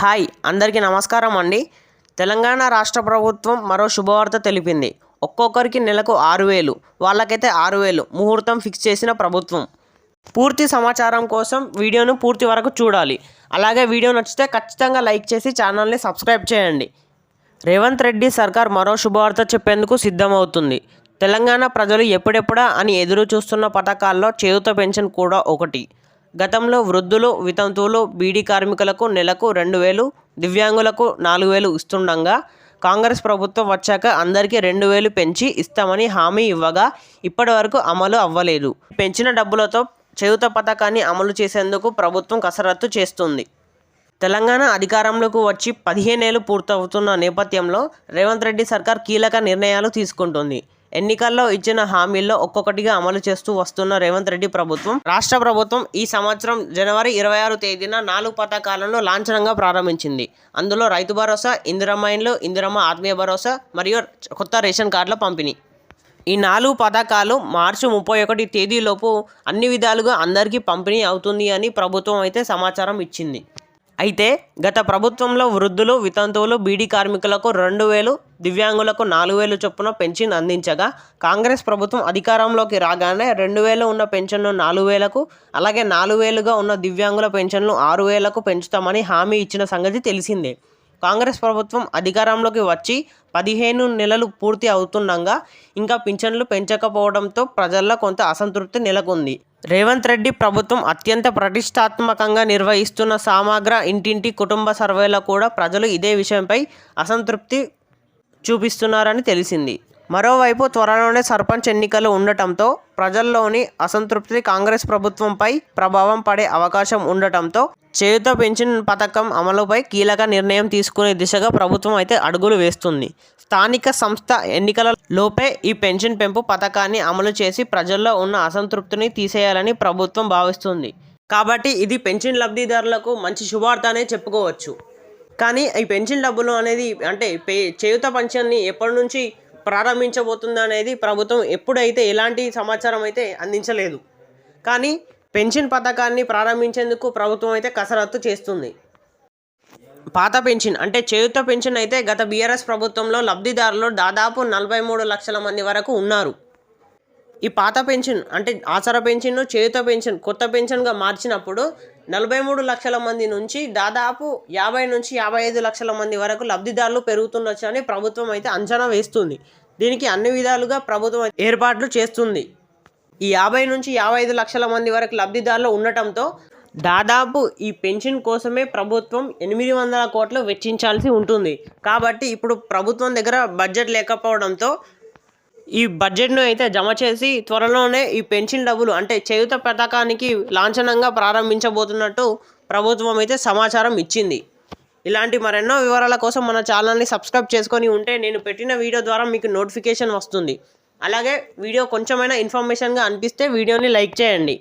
Hi అందరికీ నమస్కారం అండి. తెలంగాణ రాష్ట్ర ప్రభుత్వం మరో శుభవార్త తెలిపింది. ఒక్కొక్కరికి నెలకు ఆరు వేలు వాళ్ళకైతే ఆరు వేలు ముహూర్తం ఫిక్స్ చేసిన ప్రభుత్వం. పూర్తి సమాచారం కోసం వీడియోను పూర్తి వరకు చూడాలి. అలాగే వీడియో నచ్చితే ఖచ్చితంగా లైక్ చేసి ఛానల్ని సబ్స్క్రైబ్ చేయండి. రేవంత్ రెడ్డి సర్కార్ మరో శుభవార్త చెప్పేందుకు సిద్ధమవుతుంది. తెలంగాణ ప్రజలు ఎప్పుడెప్పుడా అని ఎదురు చూస్తున్న పథకాల్లో చేయుత పెన్షన్ కూడా ఒకటి. గతంలో వృద్ధులు వితంతువులు బీడీ కార్మికులకు నెలకు రెండు వేలు దివ్యాంగులకు నాలుగు వేలు ఇస్తుండగా కాంగ్రెస్ ప్రభుత్వం వచ్చాక అందరికీ రెండు వేలు పెంచి ఇస్తామని హామీ ఇవ్వగా ఇప్పటి వరకు అమలు అవ్వలేదు. పెంచిన డబ్బులతో చేయుత పథకాన్ని అమలు చేసేందుకు ప్రభుత్వం కసరత్తు చేస్తుంది. తెలంగాణ అధికారంలోకి వచ్చి పదిహేనేళ్ళు పూర్తవుతున్న నేపథ్యంలో రేవంత్ రెడ్డి సర్కార్ కీలక నిర్ణయాలు తీసుకుంటుంది. ఎన్నికల్లో ఇచ్చిన హామీల్లో ఒక్కొక్కటిగా అమలు చేస్తూ వస్తున్న రేవంత్ రెడ్డి ప్రభుత్వం రాష్ట్ర ప్రభుత్వం ఈ సంవత్సరం జనవరి ఇరవై ఆరు తేదీన నాలుగు పథకాలను లాంఛనంగా ప్రారంభించింది. అందులో రైతు భరోసా ఇందిరమ్మ ఇండ్లు ఇందిరమ్మ ఆత్మీయ భరోసా మరియు కొత్త రేషన్ కార్డుల పంపిణీ. ఈ నాలుగు పథకాలు మార్చి ముప్పై ఒకటి తేదీలోపు అన్ని విధాలుగా అందరికీ పంపిణీ అవుతుంది అని ప్రభుత్వం అయితే సమాచారం ఇచ్చింది. అయితే గత ప్రభుత్వంలో వృద్ధులు వితంతువులు బీడీ కార్మికులకు రెండు వేలు దివ్యాంగులకు నాలుగు వేలు చొప్పున పెన్షన్ అందించగా కాంగ్రెస్ ప్రభుత్వం అధికారంలోకి రాగానే రెండు వేలు ఉన్న పెన్షన్ను నాలుగు వేలకు అలాగే నాలుగు వేలుగా ఉన్న దివ్యాంగుల పెన్షన్లు ఆరు వేలకు పెంచుతామని హామీ ఇచ్చిన సంగతి తెలిసిందే. కాంగ్రెస్ ప్రభుత్వం అధికారంలోకి వచ్చి పదిహేను నెలలు పూర్తి అవుతుండగా ఇంకా పింఛన్లు పెంచకపోవడంతో ప్రజల్లో కొంత అసంతృప్తి నెలకొంది. రేవంత్ రెడ్డి ప్రభుత్వం అత్యంత ప్రతిష్టాత్మకంగా నిర్వహిస్తున్న సమగ్ర ఇంటింటి కుటుంబ సర్వేలో కూడా ప్రజలు ఇదే విషయంపై అసంతృప్తి చూపిస్తున్నారని తెలిసింది. మరోవైపు త్వరలోనే సర్పంచ్ ఎన్నికలు ఉండటంతో ప్రజల్లోని అసంతృప్తి కాంగ్రెస్ ప్రభుత్వంపై ప్రభావం పడే అవకాశం ఉండటంతో చేతితో పెన్షన్ పథకం అమలుపై కీలక నిర్ణయం తీసుకునే దిశగా ప్రభుత్వం అయితే అడుగులు వేస్తుంది. స్థానిక సంస్థ ఎన్నికల లోపే ఈ పెన్షన్ పెంపు పథకాన్ని అమలు చేసి ప్రజల్లో ఉన్న అసంతృప్తిని తీసేయాలని ప్రభుత్వం భావిస్తుంది. కాబట్టి ఇది పెన్షన్ లబ్ధిదారులకు మంచి శుభార్త అనే చెప్పుకోవచ్చు. కానీ ఈ పెన్షన్ డబ్బులు అనేది అంటే పే చేయుత పెన్షన్ని ఎప్పటి నుంచి ప్రారంభించబోతుంది అనేది ప్రభుత్వం ఎప్పుడైతే ఎలాంటి సమాచారం అయితే అందించలేదు. కానీ పెన్షన్ పథకాన్ని ప్రారంభించేందుకు ప్రభుత్వం అయితే కసరత్తు చేస్తుంది. పాత పెన్షన్ అంటే చేయుత పెన్షన్ అయితే గత బీఆర్ఎస్ ప్రభుత్వంలో లబ్ధిదారులు దాదాపు నలభై మూడు లక్షల మంది వరకు ఉన్నారు. ఈ పాత పెన్షన్ అంటే ఆసరా పెన్షన్ చేయుత పెన్షన్ కొత్త పెన్షన్గా మార్చినప్పుడు నలభై మూడు లక్షల మంది నుంచి దాదాపు యాభై నుంచి యాభై ఐదు లక్షల మంది వరకు లబ్ధిదారులు పెరుగుతుండొచ్చని ప్రభుత్వం అయితే అంచనా వేస్తుంది. దీనికి అన్ని విధాలుగా ప్రభుత్వం ఏర్పాట్లు చేస్తుంది. ఈ యాభై నుంచి యాభై ఐదు లక్షల మంది వరకు లబ్ధిదారులు ఉండటంతో దాదాపు ఈ పెన్షన్ కోసమే ప్రభుత్వం ఎనిమిది వందల కోట్లు వెచ్చించాల్సి ఉంటుంది. కాబట్టి ఇప్పుడు ప్రభుత్వం దగ్గర బడ్జెట్ లేకపోవడంతో ఈ బడ్జెట్ను అయితే జమ చేసి త్వరలోనే ఈ పెన్షన్ డబ్బులు అంటే చేయుత పథకానికి లాంఛనంగా ప్రారంభించబోతున్నట్టు ప్రభుత్వం అయితే సమాచారం ఇచ్చింది. ఇలాంటి మరెన్నో వివరాల కోసం మన ఛానల్ని సబ్స్క్రైబ్ చేసుకొని ఉంటే నేను పెట్టిన వీడియో ద్వారా మీకు నోటిఫికేషన్ వస్తుంది. అలాగే వీడియో కొంచెమైనా ఇన్ఫర్మేషన్గా అనిపిస్తే వీడియోని లైక్ చేయండి.